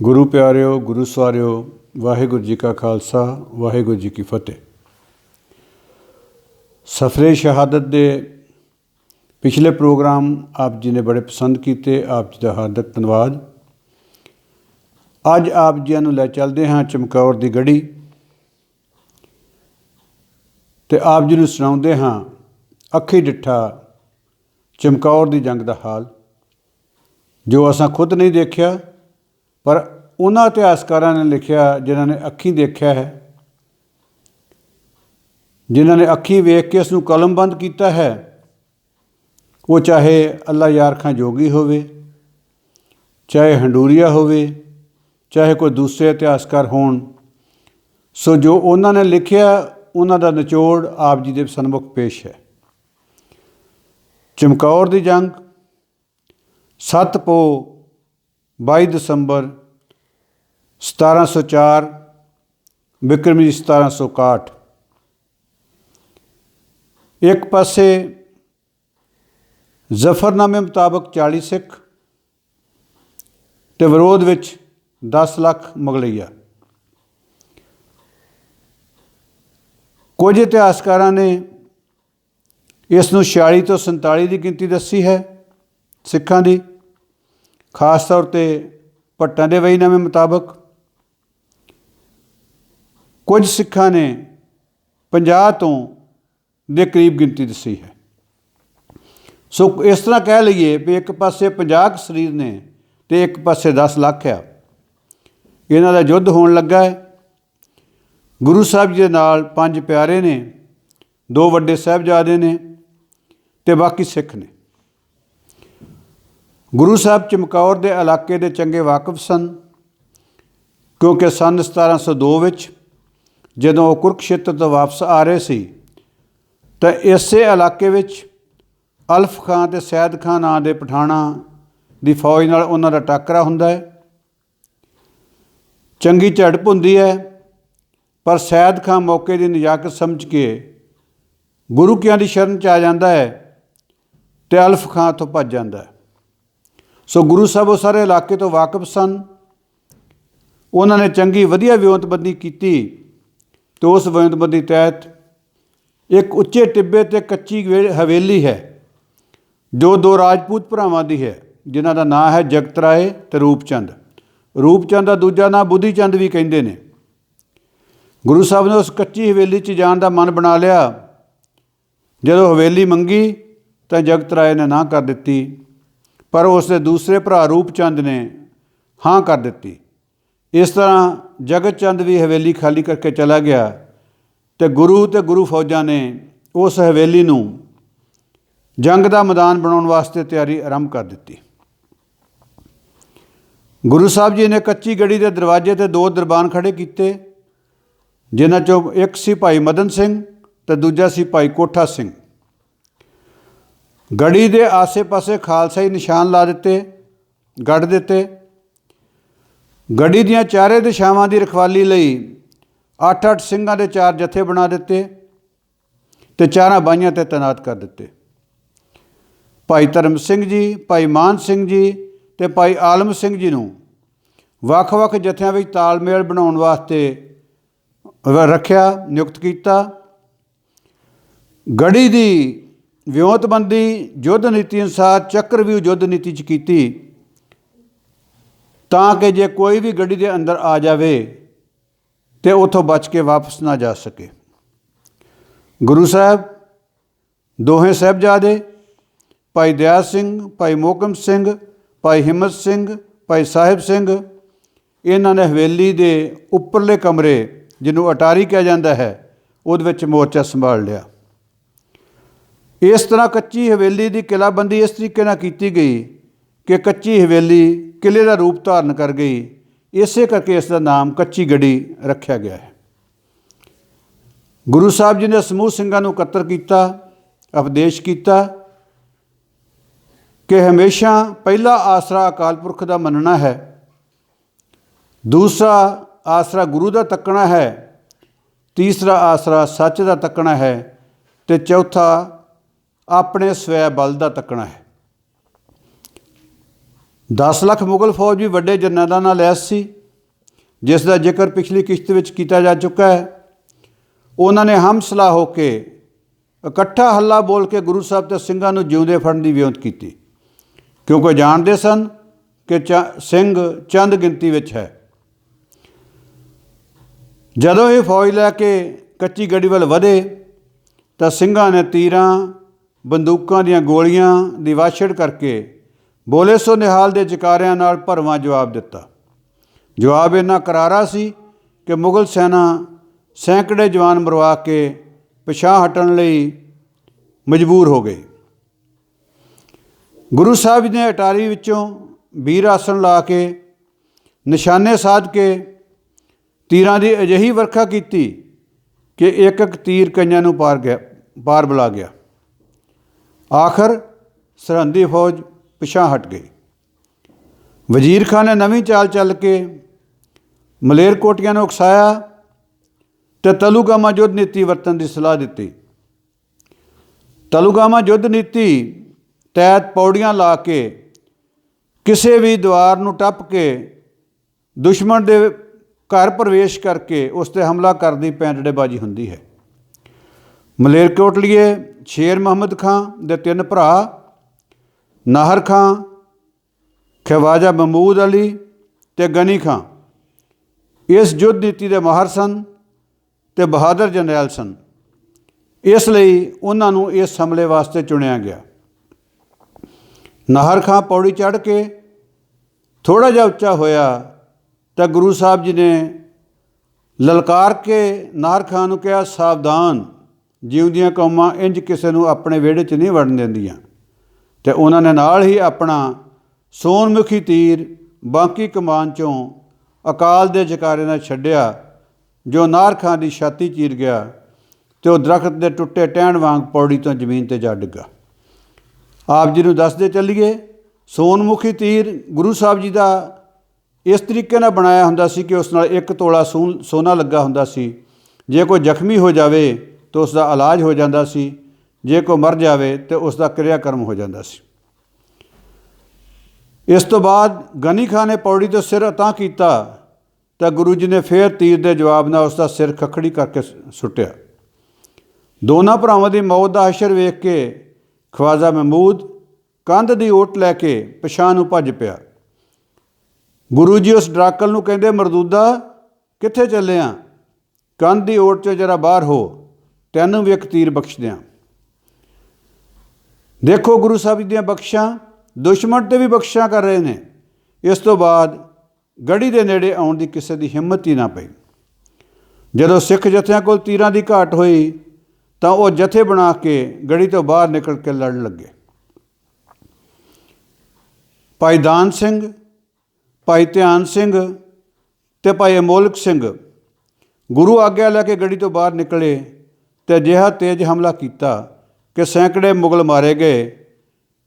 ਗੁਰੂ ਪਿਆਰਿਓ, ਗੁਰੂ ਸਵਾਰਿਓ, ਵਾਹਿਗੁਰੂ ਜੀ ਕਾ ਖਾਲਸਾ, ਵਾਹਿਗੁਰੂ ਜੀ ਕੀ ਫਤਿਹ। ਸਫਰੇ ਸ਼ਹਾਦਤ ਦੇ ਪਿਛਲੇ ਪ੍ਰੋਗਰਾਮ ਆਪ ਜੀ ਨੇ ਬੜੇ ਪਸੰਦ ਕੀਤੇ, ਆਪ ਜੀ ਦਾ ਹਾਰਦਿਕ ਧੰਨਵਾਦ। ਅੱਜ ਆਪ ਜੀ ਨੂੰ ਲੈ ਚੱਲਦੇ ਹਾਂ ਚਮਕੌਰ ਦੀ ਗੜੀ ਤੇ ਆਪ ਜੀ ਨੂੰ ਸੁਣਾਉਂਦੇ ਹਾਂ ਅੱਖੀ ਡਿੱਠਾ ਚਮਕੌਰ ਦੀ ਜੰਗ ਦਾ ਹਾਲ, ਜੋ ਅਸਾਂ ਖੁਦ ਨਹੀਂ ਦੇਖਿਆ ਪਰ ਉਹਨਾਂ ਇਤਿਹਾਸਕਾਰਾਂ ਨੇ ਲਿਖਿਆ, ਜਿਨ੍ਹਾਂ ਨੇ ਅੱਖੀਂ ਦੇਖਿਆ ਹੈ, ਜਿਨ੍ਹਾਂ ਨੇ ਅੱਖੀਂ ਵੇਖ ਕੇ ਇਸ ਨੂੰ ਕਲਮਬੰਦ ਕੀਤਾ ਹੈ, ਉਹ ਚਾਹੇ ਅੱਲਾ ਯਾਰ ਖਾਂ ਜੋਗੀ ਹੋਵੇ, ਚਾਹੇ ਹੰਡੂਰੀਆ ਹੋਵੇ, ਚਾਹੇ ਕੋਈ ਦੂਸਰੇ ਇਤਿਹਾਸਕਾਰ ਹੋਣ, ਸੋ ਜੋ ਉਹਨਾਂ ਨੇ ਲਿਖਿਆ, ਉਹਨਾਂ ਦਾ ਨਿਚੋੜ ਆਪ ਜੀ ਦੇ ਸਨਮੁਖ ਪੇਸ਼ ਹੈ। ਚਮਕੌਰ ਦੀ ਜੰਗ 7 ਪੋ 22 ਦਸੰਬਰ 1704 ਬਿਕਰਮੀ 1761 ਇੱਕ ਪਾਸੇ ਜ਼ਫਰਨਾਮੇ ਮੁਤਾਬਕ 40 ਸਿੱਖ ਤੇ ਵਿਰੋਧ ਵਿੱਚ 10 ਲੱਖ ਮੁਗਲਈਆ। ਕੁਝ ਇਤਿਹਾਸਕਾਰਾਂ ਨੇ ਇਸ ਨੂੰ 46 ਤੋਂ 47 ਦੀ ਗਿਣਤੀ ਦੱਸੀ ਹੈ ਸਿੱਖਾਂ ਦੀ, ਖਾਸ ਤੌਰ ਤੇ ਭੱਟਾਂ ਦੇ ਵਹੀਨਾਮੇ ਮੁਤਾਬਕ। ਕੁਝ ਸਿੱਖਾਂ ਨੇ 50 ਤੋਂ ਦੇ ਕਰੀਬ ਗਿਣਤੀ ਦੱਸੀ ਹੈ। ਸੋ ਇਸ ਤਰ੍ਹਾਂ ਕਹਿ ਲਈਏ ਵੀ ਇੱਕ ਪਾਸੇ 50 ਕੁ ਸਰੀਰ ਨੇ ਤੇ ਇੱਕ ਪਾਸੇ 10 ਲੱਖ ਆ। ਇਹਨਾਂ ਦਾ ਯੁੱਧ ਹੋਣ ਲੱਗਾ ਹੈ। ਗੁਰੂ ਸਾਹਿਬ ਜੀ ਦੇ ਨਾਲ ਪੰਜ ਪਿਆਰੇ ਨੇ, ਦੋ ਵੱਡੇ ਸਾਹਿਬਜ਼ਾਦੇ ਨੇ ਤੇ ਬਾਕੀ ਸਿੱਖ ਨੇ। ਗੁਰੂ ਸਾਹਿਬ ਚਮਕੌਰ ਦੇ ਇਲਾਕੇ ਦੇ ਚੰਗੇ ਵਾਕਿਫ ਸਨ, ਕਿਉਂਕਿ ਸਨ 1702 ਵਿੱਚ ਜਦੋਂ ਉਹ ਕੁਰਕਸ਼ੇਤਰ ਤੋਂ ਵਾਪਸ ਆ ਰਹੇ ਸੀ, ਤਾਂ ਇਸੇ ਇਲਾਕੇ ਵਿੱਚ ਅਲਫ ਖਾਨ ਤੇ ਸੈਦ ਖਾਨ ਨਾਂ ਦੇ ਪਠਾਣਾ ਦੀ ਫੌਜ ਨਾਲ ਉਹਨਾਂ ਦਾ ਟੱਕਰਾ ਹੁੰਦਾ ਹੈ। ਚੰਗੀ ਝੜਪ ਹੁੰਦੀ ਹੈ, ਪਰ ਸੈਦ ਖਾਨ ਮੌਕੇ ਦੀ ਨਜਾਕਤ ਸਮਝ ਕੇ ਗੁਰੂ ਕਿਆਂ ਦੀ ਸ਼ਰਨ ਚ ਆ ਜਾਂਦਾ ਹੈ ਤੇ ਅਲਫ ਖਾਨ ਤੋਂ ਭੱਜ ਜਾਂਦਾ ਹੈ। ਸੋ ਗੁਰੂ ਸਾਹਿਬ ਉਹ ਸਾਰੇ ਇਲਾਕੇ ਤੋਂ ਵਾਕਿਫ ਸਨ। ਉਹਨਾਂ ਨੇ ਚੰਗੀ ਵਧੀਆ ਵਿਉਂਤਬੰਦੀ ਕੀਤੀ ਤੇ ਉਸ ਵਿਉਂਤਬੰਦੀ ਤਹਿਤ ਇੱਕ ਉੱਚੇ ਟਿੱਬੇ ਤੇ ਕੱਚੀ ਹਵੇਲੀ ਹੈ, ਜੋ ਦੋ ਰਾਜਪੂਤ ਭਰਾਵਾਂ ਦੀ ਹੈ, ਜਿਨ੍ਹਾਂ ਦਾ ਨਾਂ ਹੈ ਜਗਤ ਰਾਏ ਤੇ ਰੂਪਚੰਦ। ਰੂਪਚੰਦ ਦਾ ਦੂਜਾ ਨਾਂ ਬੁੱਧੀਚੰਦ ਵੀ ਕਹਿੰਦੇ ਨੇ। ਗੁਰੂ ਸਾਹਿਬ ਨੇ ਉਸ ਕੱਚੀ ਹਵੇਲੀ 'ਚ ਜਾਣ ਦਾ ਮਨ ਬਣਾ ਲਿਆ। ਜਦੋਂ ਹਵੇਲੀ ਮੰਗੀ ਤਾਂ ਜਗਤ ਰਾਏ ਨੇ ਨਾ ਕਰ ਦਿੱਤੀ, ਪਰ ਉਸ ਦੇ ਦੂਸਰੇ ਭਰਾ ਰੂਪਚੰਦ ਨੇ ਹਾਂ ਕਰ ਦਿੱਤੀ। ਇਸ ਤਰ੍ਹਾਂ ਜਗਤ ਚੰਦ ਵੀ ਹਵੇਲੀ ਖਾਲੀ ਕਰਕੇ ਚਲਾ ਗਿਆ ਤੇ ਗੁਰੂ ਤੇ ਗੁਰੂ ਫੌਜਾਂ ਨੇ ਉਸ ਹਵੇਲੀ ਨੂੰ ਜੰਗ ਦਾ ਮੈਦਾਨ ਬਣਾਉਣ ਵਾਸਤੇ ਤਿਆਰੀ ਆਰੰਭ ਕਰ ਦਿੱਤੀ। ਗੁਰੂ ਸਾਹਿਬ ਜੀ ਨੇ ਕੱਚੀ ਗੜੀ ਦੇ ਦਰਵਾਜ਼ੇ ਤੇ ਦੋ ਦਰਬਾਨ ਖੜੇ ਕੀਤੇ, ਜਿਨ੍ਹਾਂ ਚੋਂ ਇੱਕ ਸੀ ਭਾਈ ਮਦਨ ਸਿੰਘ ਤੇ ਦੂਜਾ ਸੀ ਭਾਈ ਕੋਠਾ ਸਿੰਘ। ਗੜੀ ਦੇ ਆਸੇ-ਪਾਸੇ ਖਾਲਸਾਈ ਨਿਸ਼ਾਨ ਲਾ ਦਿੱਤੇ ਗੱਡ ਦਿੱਤੇ ਗੜੀ ਦੀਆਂ ਚਾਰੇ ਦਿਸ਼ਾਵਾਂ ਦੀ ਰਖਵਾਲੀ ਲਈ 8-8 ਸਿੰਘਾਂ ਦੇ ਚਾਰ ਜਥੇ ਬਣਾ ਦਿੱਤੇ ਤੇ ਚਾਰਾਂ ਬਾਈਆਂ ਤੇ ਤਾਇਨਾਤ ਕਰ ਦਿੱਤੇ। ਭਾਈ ਧਰਮ ਸਿੰਘ ਜੀ, ਭਾਈ ਮਾਨ ਸਿੰਘ ਜੀ ਤੇ ਭਾਈ ਆਲਮ ਸਿੰਘ ਜੀ ਨੂੰ ਵੱਖ-ਵੱਖ ਜਥਿਆਂ ਵਿੱਚ ਤਾਲਮੇਲ ਬਣਾਉਣ ਵਾਸਤੇ ਰੱਖਿਆ, ਨਿਯੁਕਤ ਕੀਤਾ। ਗੜੀ ਦੀ ਵਿਉਂਤਬੰਦੀ, ਯੁੱਧ ਨੀਤੀ ਅਨੁਸਾਰ ਚੱਕਰਵਿਊਹ ਯੁੱਧ ਨੀਤੀ ਚ ਕੀਤੀ। ਤਾਂ ਕਿ ਜੇ ਕੋਈ ਵੀ ਗੱਡੀ ਦੇ ਅੰਦਰ ਆ ਜਾਵੇ ਤੇ ਉਥੋਂ ਬਚ ਕੇ ਵਾਪਸ ਨਾ ਜਾ ਸਕੇ। ਗੁਰੂ ਸਾਹਿਬ, ਦੋਹੇ ਸਾਹਿਬਜ਼ਾਦੇ, ਭਾਈ ਦਿਆਲ ਸਿੰਘ, ਭਾਈ ਮੋਕਮ ਸਿੰਘ, ਭਾਈ ਹਿੰਮਤ ਸਿੰਘ, ਭਾਈ ਸਾਹਿਬ ਸਿੰਘ, ਇਹਨਾਂ ਨੇ ਹਵੇਲੀ ਦੇ ਉੱਪਰਲੇ ਕਮਰੇ ਜਿਹਨੂੰ ਅਟਾਰੀ ਕਿਹਾ ਜਾਂਦਾ ਹੈ, ਉਹਦੇ ਵਿੱਚ ਮੋਰਚਾ ਸੰਭਾਲ ਲਿਆ। ਇਸ ਤਰ੍ਹਾਂ ਕੱਚੀ ਹਵੇਲੀ ਦੀ ਕਿਲਾਬੰਦੀ ਇਸ ਤਰੀਕੇ ਨਾਲ ਕੀਤੀ ਗਈ ਕਿ ਕੱਚੀ ਹਵੇਲੀ ਕਿਲੇ ਦਾ ਰੂਪ ਧਾਰਨ ਕਰ ਗਈ। ਇਸੇ ਕਰਕੇ ਇਸ ਦਾ ਨਾਮ ਕੱਚੀ ਗੜੀ ਰੱਖਿਆ ਗਿਆ ਹੈ। ਗੁਰੂ ਸਾਹਿਬ ਜੀ ਨੇ ਸਮੂਹ ਸਿੰਘਾਂ ਨੂੰ ਇਕੱਤਰ ਕੀਤਾ, ਉਪਦੇਸ਼ ਕੀਤਾ ਕਿ ਹਮੇਸ਼ਾ ਪਹਿਲਾ ਆਸਰਾ ਅਕਾਲ ਪੁਰਖ ਦਾ ਮੰਨਣਾ ਹੈ। ਦੂਸਰਾ ਆਸਰਾ ਗੁਰੂ ਦਾ ਤੱਕਣਾ ਹੈ। ਤੀਸਰਾ ਆਸਰਾ ਸੱਚ ਦਾ ਤੱਕਣਾ ਹੈ ਤੇ ਚੌਥਾ ਆਪਣੇ ਸਵੈ ਬਲ ਦਾ ਤੱਕਣਾ ਹੈ। 10 ਲੱਖ ਮੁਗਲ ਫੌਜ ਵੀ ਵੱਡੇ ਜਰਨੈਲਾਂ ਨਾਲ ਲੈਸ ਸੀ, ਜਿਸ ਦਾ ਜ਼ਿਕਰ ਪਿਛਲੀ ਕਿਸ਼ਤ ਵਿੱਚ ਕੀਤਾ ਜਾ ਚੁੱਕਾ ਹੈ। ਉਹਨਾਂ ਨੇ ਹਮਸਲਾ ਹੋ ਕੇ ਇਕੱਠਾ ਹੱਲਾ ਬੋਲ ਕੇ ਗੁਰੂ ਸਾਹਿਬ ਤੇ ਸਿੰਘਾਂ ਨੂੰ ਜਿਉਂਦੇ ਫੜਨ ਦੀ ਵਿਉਂਤ ਕੀਤੀ। ਕਿਉਂਕਿ ਜਾਣਦੇ ਸਨ ਕਿ ਚ- ਸਿੰਘ ਚੰਦ ਗਿਣਤੀ ਵਿੱਚ ਹੈ। ਜਦੋਂ ਇਹ ਫੌਜ ਲੈ ਕੇ ਕੱਚੀ ਗੜੀ ਵੱਲ ਵਧੇ, ਤਾਂ ਸਿੰਘਾਂ ਨੇ ਤੀਰਾਂ, ਬੰਦੂਕਾਂ ਦੀਆਂ ਗੋਲੀਆਂ ਦੀ ਵਾਛੜ ਕਰਕੇ ਬੋਲੇ ਸੋ ਨਿਹਾਲ ਦੇ ਜਕਾਰਿਆਂ ਨਾਲ ਭਰਵਾਂ ਜਵਾਬ ਦਿੱਤਾ। ਜਵਾਬ ਇਹਨਾਂ ਕਰਾਰਾ ਸੀ ਕਿ ਮੁਗਲ ਸੈਨਾ ਸੈਂਕੜੇ ਜਵਾਨ ਮਰਵਾ ਕੇ ਪਿਛਾਂਹ ਹਟਣ ਲਈ ਮਜਬੂਰ ਹੋ ਗਈ ਗੁਰੂ ਸਾਹਿਬ ਜੀ ਨੇ ਅਟਾਰੀ ਵਿੱਚੋਂ ਵੀਰ ਆਸਣ ਲਾ ਕੇ ਨਿਸ਼ਾਨੇ ਸਾਧ ਕੇ ਤੀਰਾਂ ਦੀ ਅਜਿਹੀ ਵਰਖਾ ਕੀਤੀ ਕਿ ਇੱਕ ਇੱਕ ਤੀਰ ਕਈਆਂ ਨੂੰ ਪਾਰ ਗਿਆ ਪਾਰ ਬੁਲਾ ਗਿਆ। ਆਖਰ ਸਰਹੰਦੀ ਫੌਜ ਪਿਛਾਂਹ ਹਟ ਗਈ। ਵਜ਼ੀਰ ਖਾਨ ਨੇ ਨਵੀਂ ਚਾਲ ਚੱਲ ਕੇ ਮਲੇਰਕੋਟੀਆਂ ਨੂੰ ਉਕਸਾਇਆ ਤੇ ਤਲੂਗਾਮਾ ਯੁੱਧ ਨੀਤੀ ਵਰਤਣ ਦੀ ਸਲਾਹ ਦਿੱਤੀ। ਤਲੂਗਾਮਾ ਯੁੱਧ ਨੀਤੀ ਤਹਿਤ ਪੌੜੀਆਂ ਲਾ ਕੇ ਕਿਸੇ ਵੀ ਦੀਵਾਰ ਨੂੰ ਟੱਪ ਕੇ ਦੁਸ਼ਮਣ ਦੇ ਘਰ ਪ੍ਰਵੇਸ਼ ਕਰਕੇ ਉਸ ਤੇ ਹਮਲਾ ਕਰਨ ਦੀ ਪੈਂਡੜੇਬਾਜ਼ੀ ਹੁੰਦੀ ਹੈ। ਮਲੇਰਕੋਟਲੀਏ ਸ਼ੇਰ ਮੁਹੰਮਦ ਖਾਂ ਦੇ ਤਿੰਨ ਭਰਾ ਨਾਹਰ ਖਾਂ ਖਵਾਜਾ ਮਹਮੂਦ ਅਲੀ ਤੇ ਗਨੀ ਖਾਂ। ਇਸ ਯੁੱਧ ਨੀਤੀ ਦੇ ਮਾਹਰ ਸਨ ਤੇ ਬਹਾਦਰ ਜਰਨੈਲ ਸਨ। ਇਸ ਲਈ ਉਹਨਾਂ ਨੂੰ ਇਸ ਹਮਲੇ ਵਾਸਤੇ ਚੁਣਿਆ ਗਿਆ। ਨਾਹਰ ਖਾਂ ਪੌੜੀ ਚੜ੍ਹ ਕੇ ਥੋੜਾ ਜਿਹਾ ਉੱਚਾ ਹੋਇਆ ਤਾਂ ਗੁਰੂ ਸਾਹਿਬ ਜੀ ਨੇ ਲਲਕਾਰ ਕੇ ਨਾਹਰ ਖਾਂ ਨੂੰ ਕਿਹਾ, ਸਾਵਧਾਨ, ਜਿਉਂਦੀਆਂ ਕੌਮਾਂ ਇੰਜ ਕਿਸੇ ਨੂੰ ਆਪਣੇ ਵਿਹੜੇ 'ਚ ਨਹੀਂ ਵੜਨ ਦਿੰਦੀਆਂ। ਤੇ ਉਹਨਾਂ ਨੇ ਨਾਲ ਹੀ ਆਪਣਾ ਸੋਨਮੁਖੀ ਤੀਰ ਬਾਂਕੀ ਕਮਾਨ ਚੋਂ ਅਕਾਲ ਦੇ ਜਕਾਰੇ ਨਾਲ ਛੱਡਿਆ, ਜੋ ਨਾਰ ਖਾਂ ਦੀ ਛਾਤੀ ਚੀਰ ਗਿਆ ਤੇ ਉਹ ਦਰਖਤ ਦੇ ਟੁੱਟੇ ਟਹਿਣ ਵਾਂਗ ਪੌੜੀ ਤੋਂ ਜ਼ਮੀਨ ਤੇ ਜਾ ਡਿੱਗਾ। ਆਪ ਜੀ ਨੂੰ ਦੱਸਦੇ ਚੱਲੀਏ, ਸੋਨਮੁਖੀ ਤੀਰ ਗੁਰੂ ਸਾਹਿਬ ਜੀ ਦਾ ਇਸ ਤਰੀਕੇ ਨਾਲ ਬਣਾਇਆ ਹੁੰਦਾ ਸੀ ਕਿ ਉਸ ਨਾਲ ਇੱਕ ਤੋਲਾ ਸੋਨ- ਸੋਨਾ ਲੱਗਾ ਹੁੰਦਾ ਸੀ। ਜੇ ਕੋਈ ਜ਼ਖਮੀ ਹੋ ਜਾਵੇ ਤਾਂ ਉਸ ਦਾ ਇਲਾਜ ਹੋ ਜਾਂਦਾ ਸੀ। ਜੇ ਕੋਈ ਮਰ ਜਾਵੇ ਤੇ ਉਸ ਦਾ ਕਿਰਿਆਕਰਮ ਹੋ ਜਾਂਦਾ ਸੀ। ਇਸ ਤੋਂ ਬਾਅਦ ਗਨੀ ਖਾਨ ਨੇ ਪੌੜੀ ਤੋਂ ਸਿਰ ਤਾਂ ਕੀਤਾ ਤਾਂ ਗੁਰੂ ਜੀ ਨੇ ਫੇਰ ਤੀਰ ਦੇ ਜਵਾਬ ਨਾਲ ਉਸ ਦਾ ਸਿਰ ਖਖੜੀ ਕਰਕੇ ਸੁੱਟਿਆ। ਦੋਨਾਂ ਭਰਾਵਾਂ ਦੀ ਮੌਤ ਦਾ ਅਸ਼ਰ ਵੇਖ ਕੇ ਖਵਾਜਾ ਮਹਿਮੂਦ ਕੰਧ ਦੀ ਓਟ ਲੈ ਕੇ ਪਛਾਣ ਨੂੰ ਭੱਜ ਪਿਆ। ਗੁਰੂ ਜੀ ਉਸ ਡਰਾਕਲ ਨੂੰ ਕਹਿੰਦੇ, ਮਰਦੂਦਾ, ਕਿੱਥੇ ਚੱਲੇ ਆ? ਕੰਧ ਦੀ ਓਟ 'ਚੋਂ ਜਰਾ ਬਾਹਰ ਹੋ, ਤੈਨੂੰ ਵੀ ਇੱਕ ਤੀਰ ਬਖਸ਼ ਦਿਆਂ। ਦੇਖੋ ਗੁਰੂ ਸਾਹਿਬ ਜੀ ਦੀਆਂ ਬਖਸ਼ਾਂ, ਦੁਸ਼ਮਣ ਤੇ ਵੀ ਬਖਸ਼ਾਂ ਕਰ ਰਹੇ ਨੇ। ਇਸ ਤੋਂ ਬਾਅਦ ਗੜੀ ਦੇ ਨੇੜੇ ਆਉਣ ਦੀ ਕਿਸੇ ਦੀ ਹਿੰਮਤ ਹੀ ਨਾ ਪਈ। ਜਦੋਂ ਸਿੱਖ ਜਥਿਆਂ ਕੋਲ ਤੀਰਾਂ ਦੀ ਘਾਟ ਹੋਈ, ਤਾਂ ਉਹ ਜਥੇ ਬਣਾ ਕੇ ਗੜੀ ਤੋਂ ਬਾਹਰ ਨਿਕਲ ਕੇ ਲੜਨ ਲੱਗੇ। ਭਾਈ ਦਾਨ ਸਿੰਘ, ਭਾਈ ਧਿਆਨ ਸਿੰਘ ਤੇ ਭਾਈ ਅਮੋਲਕ ਸਿੰਘ ਗੁਰੂ ਆਗਿਆ ਲੈ ਕੇ ਗੜੀ ਤੋਂ ਬਾਹਰ ਨਿਕਲੇ ਤੇ ਅਜਿਹਾ ਤੇਜ਼ ਹਮਲਾ ਕੀਤਾ ਕਿ ਸੈਂਕੜੇ ਮੁਗਲ ਮਾਰੇ ਗਏ